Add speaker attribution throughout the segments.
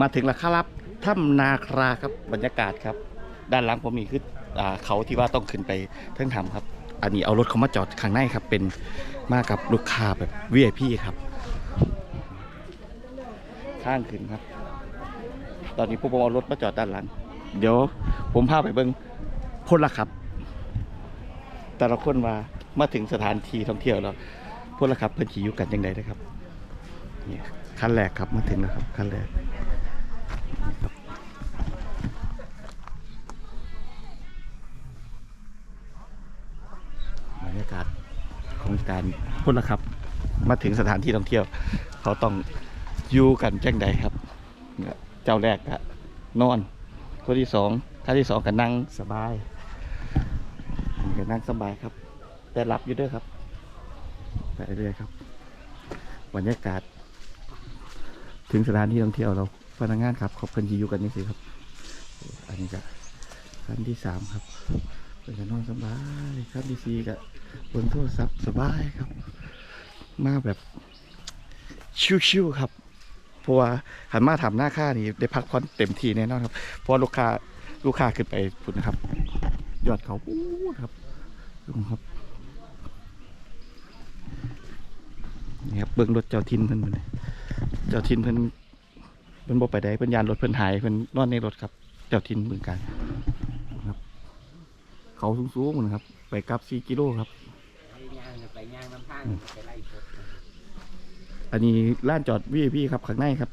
Speaker 1: มาถึงแล้วครับถ้ำนาคราครับบรรยากาศครับ ด้านหลังผมนี่คือเขาที่ว่าต้องขึ้นไปเทิงถ้ำครับ อันนี้เอารถเขามาจอดข้างในครับ เป็นมากับลูกค้าแบบ VIP ครับ ข้างขึ้นครับ ตอนนี้พวกผมเอารถมาจอดด้านหลัง เดี๋ยวผมพาไปเบิ้งพลละครับ แต่ละคนว่ามาถึงสถานที่ท่องเที่ยวแล้วพลละครับเพื่อนขี่ยู่กันยังไงนะครับนี่ขั้นแรกครับมาถึงแล้วครับขั้นแรกนี่ครับบรรยากาศของการพลละครับ มาถึงสถานที่ท่องเที่ยว เขาต้องอยู่กันจังใดครับเนี่ยเจ้าแรกก็นอนคนที่สองท่านที่สองก็นั่งสบายอันนี้ก็นั่งสบายครับ แต่หลับอยู่เด้วยครับไปเรื่อยครับบรรยากาศ ถึงสถานที่ท่องเที่ยวเราพนักงานครับเขาเพิ่นสิอยู่กันนี่สิครับ อันนี้ก็ขั้นที่สามครับ เป็นกนนอนสบายขั้นที่สี่ก็บบนโทรศัพท์สบายครับ มาแบบชิวๆครับ เพราะว่าหันมาทำหน้าค่านี่ได้พักผ่อนเต็มที่แน่นอนครับ เพราะลูกค้าลูกค้าขึ้นไปพุ่นนะครับ ยอดเขาปูดครับดูครับนี่ครับเบิ้องรถเจ้าทินเพิ่นมาเลยเจ้าทินเพิ่นเพิ่นบ่ไปได้เพิ่นยานรถเพิ่นหายเพิ่นนอนในรถครับ เจ้าทินเมืองการ เขาสูงๆนะครับ ไปกลับ4กิโลครับ
Speaker 2: ไปย่างไปย่างน้ำพังไปไล่สด
Speaker 1: อันนี้ร้านจอดวีพีครับข้างในครับ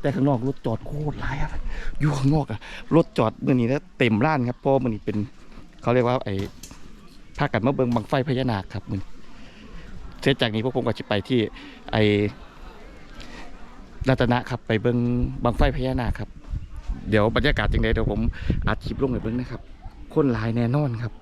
Speaker 1: แต่ข้างนอกรถจอดโคตรหลายครับอยู่ข้างนอกอะรถจอดเมื่อนี้แล้วเต็มร้านครับเพราะมันนี้เป็น เขาเรียกว่าไอ้ภาคกันมาเบิงบังไฟพญานาคครับมันเสร็จจากนี้พวกผมก็จะไปที่ไอ้รัตนะครับ ไปเบิงบังไฟพญานาคครับ เดี๋ยวบรรยากาศจังไดเดี๋ยวผมอัดคลิปลงให้เบิงนะครับ คนหลายแน่นอนครับ